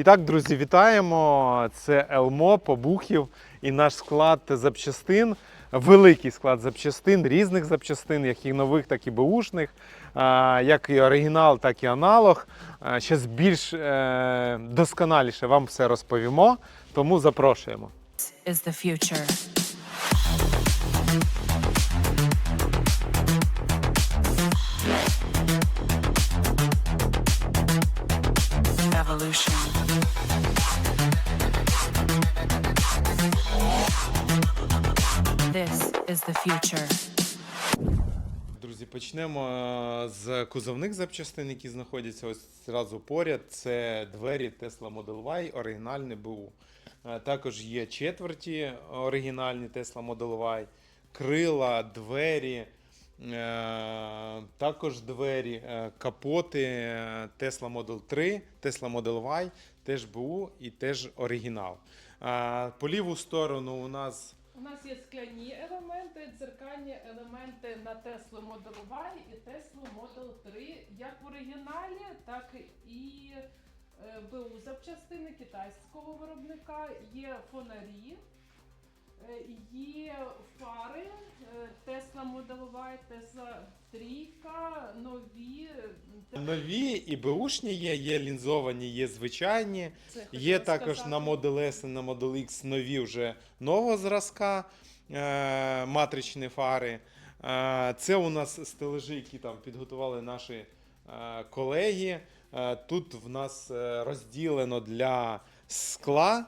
І так, друзі, вітаємо. Це Елмо, Побухів і наш склад запчастин. Великий склад запчастин, різних запчастин, як і нових, так і беушних, як і оригінал, так і аналог. Ще більш е, досконаліше вам все розповімо, тому запрошуємо. is the future. Future. Друзі, почнемо е, з кузовних запчастин, які знаходяться ось зразу поряд. Це двері Tesla Model Y, оригінальне БУ. Е, Також є четверті оригінальні Tesla Model Y, крила, двері, е, також двері, капоти Tesla Model 3, Tesla Model Y, теж БУ і теж оригінал. По ліву сторону у нас У нас є скляні елементи, дзеркальні елементи на Tesla Model Y і Tesla Model 3, як в оригіналі, так і е, БУ запчастини китайського виробника, є фонарі, е, є фари е, Y, Tesla 3, нові. Нові і беушні є, є лінзовані, є звичайні. Це Є також сказати. на Model S і на Model X нові вже нового зразка е, матричні фари. Е, це у нас стележі, які там підготували наші е, колеги. Е, тут в нас е, розділено для скла.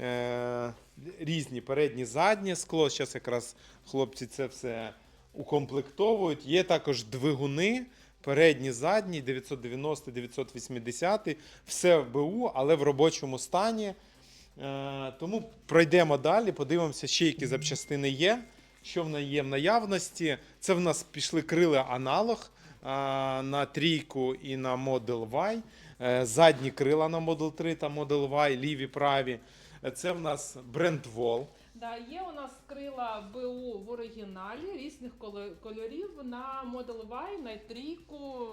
Е, різні передні, задні скло. Зараз якраз хлопці це все укомплектовують. Є також двигуни. Передні, задні, 990, 980, все в БУ, але в робочому стані. Е, Тому пройдемо далі, подивимося, ще які запчастини є, що в неї є в наявності. Це в нас пішли крила аналог е, на трійку і на Model Y. Е, Задні крила на Model 3 та Model Y, ліві, праві. Це в нас бренд Wall. Да, є у нас крила БУ в оригіналі різних кольорів на Model Y, на трійку.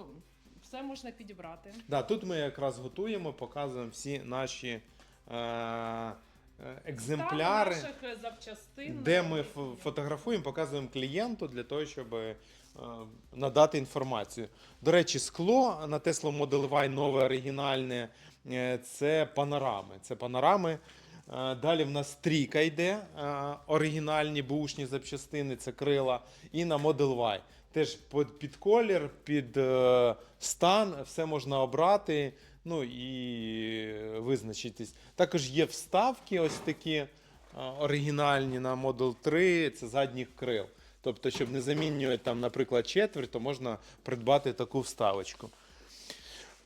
Все можна підібрати. Да, тут ми якраз готуємо, показуємо всі наші е, е, екземпляри. Наших запчастин. де ми фотографуємо, показуємо клієнту для того, щоб е, надати інформацію. До речі, скло на Tesla Model Y нове оригінальне е, це панорами. Це панорами. Е, Далі в нас трійка йде, е, оригінальні бушні запчастини, це крила, і на Model Y. Теж під, колір, під е, стан, все можна обрати, ну і визначитись. Також є вставки, ось такі оригінальні на Model 3, це задніх крил. Тобто, щоб не замінювати там, наприклад, четверть, то можна придбати таку вставочку.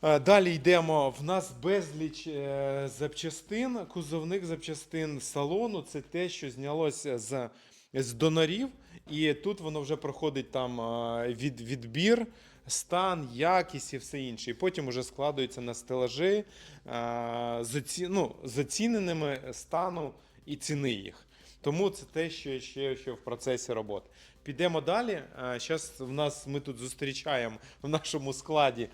Е, Далі йдемо. В нас безліч е, запчастин, кузовних запчастин салону. Це те, що знялося з, з донорів. І тут воно вже проходить там е, від, відбір, стан, якість і все інше. І потім вже складується на стелажі з, ну, з оціненими стану і ціни їх. Тому це те, що ще, що в процесі роботи. Підемо далі. Зараз в нас ми тут зустрічаємо в нашому складі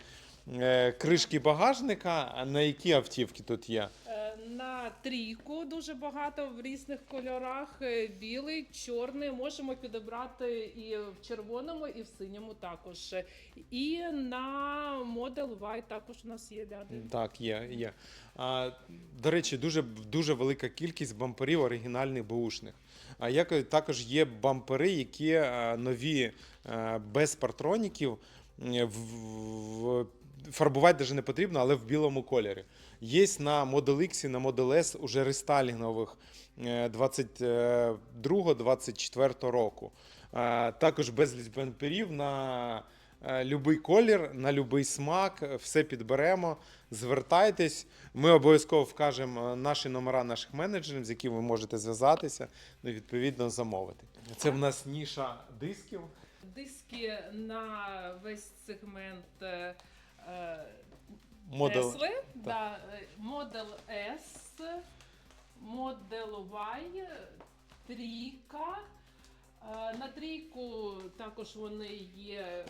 кришки багажника. На які автівки тут є? Е, На трійку дуже багато в різних кольорах: е, білий, чорний. Можемо підібрати і в червоному, і в синьому також. І на Model Y також у нас є ряди. Так, є. є. А, до речі, дуже, дуже велика кількість бамперів оригінальних бушних. А як також є бампери, які е, нові е, без партроніків. е, В, в, фарбувати навіть не потрібно, але в білому кольорі. Є на Model X і на Model S уже рестайлінгових 22-24 року. Е, Також безліч бамперів на е, любий колір, на любий смак, е, все підберемо. Звертайтесь, ми обов'язково вкажемо е, наші номера наших менеджерів, з якими ви можете зв'язатися, ну відповідно замовити. Це в нас ніша дисків. Диски на весь сегмент е, е, Model- Тесли, да, е, Model S, Model Y, трійка, Е, На трійку також вони є е,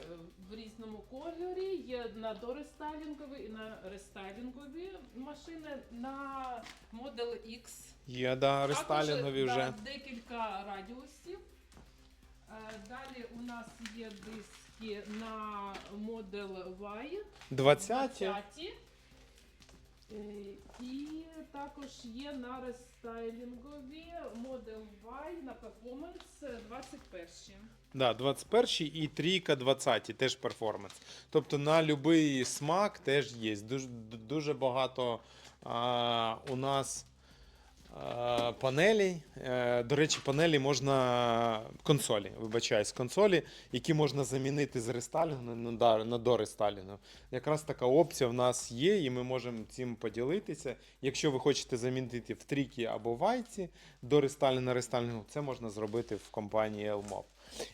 в різному кольорі. Є на дорестайлінгові і на рестайлінгові машини. На Model X Є, да, рестайлінгові також, вже. да, декілька радіусів. Е, Далі у нас є диски на Model Y. 20 20. Е, І також є на рестайлінгові Model Y на Performance 21. Да, 21 і трійка 20 теж перформанс. Тобто на будь-який смак теж є. Дуже, дуже багато а, у нас а, панелей. Е, до речі, панелі можна консолі, вибачаюсь, консолі, які можна замінити з рестайлінгу на, на дорестайлінгу. Якраз така опція в нас є, і ми можемо цим поділитися. Якщо ви хочете замінити в трікі або вайці до рестайлінгу на рестайлінгу, це можна зробити в компанії Elmob.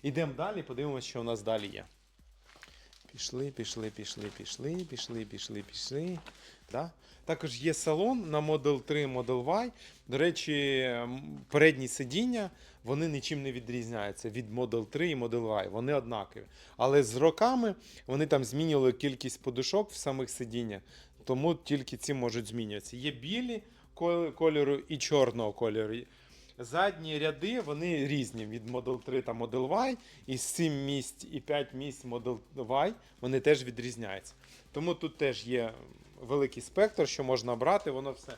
Ідемо далі, подивимося, що у нас далі є. Пішли, пішли, пішли, пішли, пішли, пішли, пішли. Да? Також є салон на Model 3, Model Y. До речі, передні сидіння вони нічим не відрізняються від Model 3 і Model Y. Вони однакові. Але з роками вони там змінювали кількість подушок в самих сидіннях, тому тільки ці можуть змінюватися. Є білі кол- кольору і чорного кольору. Задні ряди вони різні від Model 3 та Model Y, і 7 місць і 5 місць Model Y вони теж відрізняються. Тому тут теж є великий спектр, що можна брати, воно все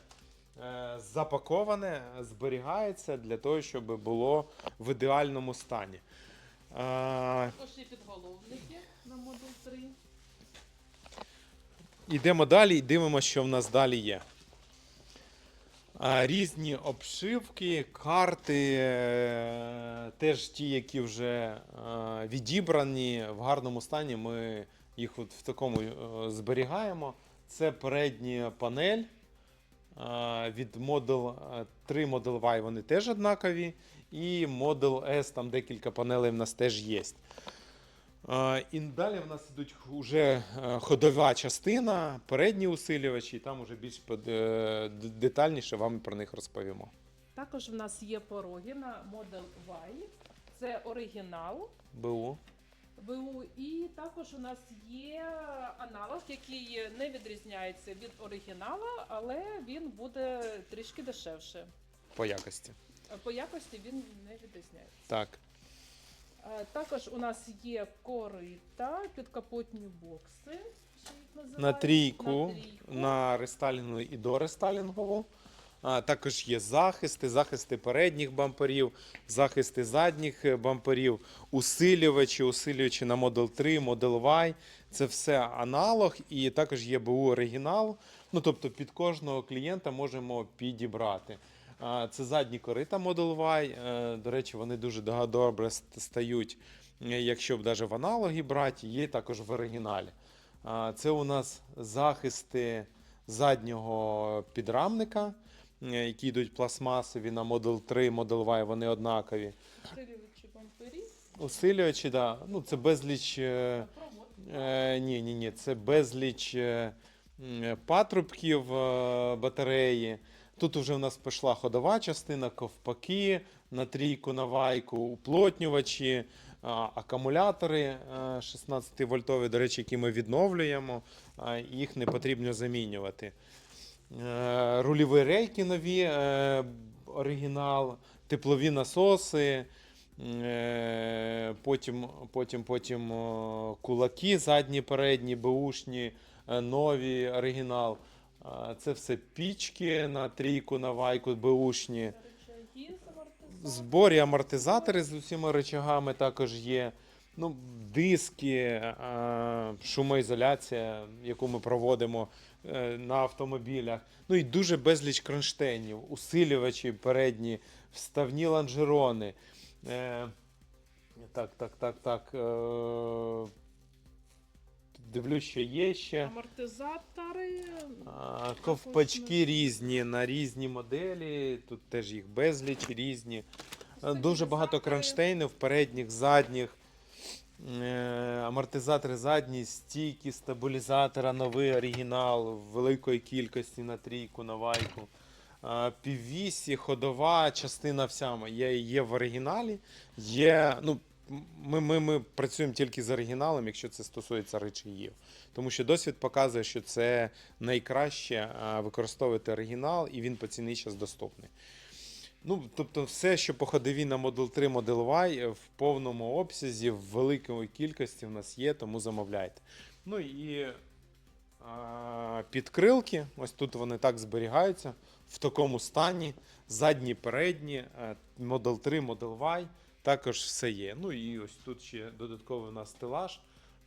е, запаковане, зберігається для того, щоб було в ідеальному стані. Е, Також є підголовники на Model 3. Йдемо далі і дивимося, що в нас далі є. А, Різні обшивки, карти, е, теж ті, які вже е, відібрані в гарному стані. Ми їх от в такому е, зберігаємо. Це передня панель. Від Model 3 Model Y вони теж однакові. І Model S, там декілька панелей в нас теж є. І далі в нас ідуть вже ходова частина, передні усилювачі, і там вже більш е, детальніше вам про них розповімо. Також в нас є пороги на Model Y. Це оригінал. БУ. БУ. І також у нас є аналог, який не відрізняється від оригіналу, але він буде трішки дешевше. по якості. По якості він не відрізняється. Так. Також у нас є корита, підкапотні бокси. На трійку, На трійку. на рестайлінгову і до рестайлінгову. Також є захисти, захисти передніх бамперів, захисти задніх е, бамперів, усилювачі, усилювачі на Model 3, Model Y. Це все аналог, і також є БУ оригінал. Ну, тобто під кожного клієнта можемо підібрати. Це задні корита Model Y. Е, До речі, вони дуже добре стають, е, якщо б навіть в аналогі брати, є також в оригіналі. Це у нас захисти заднього підрамника, які йдуть пластмасові на Model 3, Model Y, вони однакові. Усилювачі бамперів. Усилювачі, да, ну, це безліч. е, Е, ні, ні, ні, це безліч е, патрубків е, батареї. Тут вже в нас пішла ходова частина, ковпаки на трійку, на вайку, уплотнювачі, а, акумулятори 16 вольтові, до речі, які ми відновлюємо, їх не потрібно замінювати. Е, Рульові рейки нові, е, оригінал, теплові насоси. Е, Потім, потім, потім кулаки, задні, передні, беушні, е, нові, оригінал. Це все пічки на трійку, на вайку. В зборі амортизатори з усіма речагами також є. Ну, диски, е, шумоізоляція, яку ми проводимо е, на автомобілях. Ну і дуже безліч кронштейнів, усилювачі передні, вставні лонжерони. Е, Так, так, так, так. Дивлюсь, що є ще. Амортизатори. Ковпачки різні на різні моделі. Тут теж їх безліч різні. Дуже багато кронштейнів, передніх, задніх. Е, Амортизатори задні, стійки, стабілізатора, новий оригінал, великої кількості на трійку, на вайку. е, піввісі, ходова частина вся є, є в оригіналі. Є, ну, ми, ми, ми працюємо тільки з оригіналом, якщо це стосується речаїв. Тому що досвід показує, що це найкраще е, використовувати оригінал, і він по ціні зараз доступний. Ну, тобто, все, що по ходові на Model 3 Model Y е, в повному обсязі, в великій кількості в нас є, тому замовляйте. Ну і а, підкрилки, ось тут вони так зберігаються в такому стані. Задні, передні, е, Model 3, Model Y, також все є. Ну і ось тут ще додатковий у нас стелаж,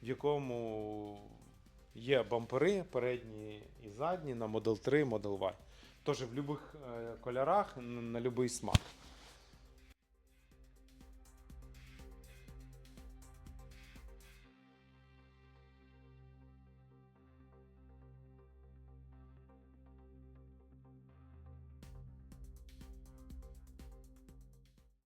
в якому є бампери передні і задні на Model 3, Model Y. Теж в будь-яких кольорах, на будь-який смак.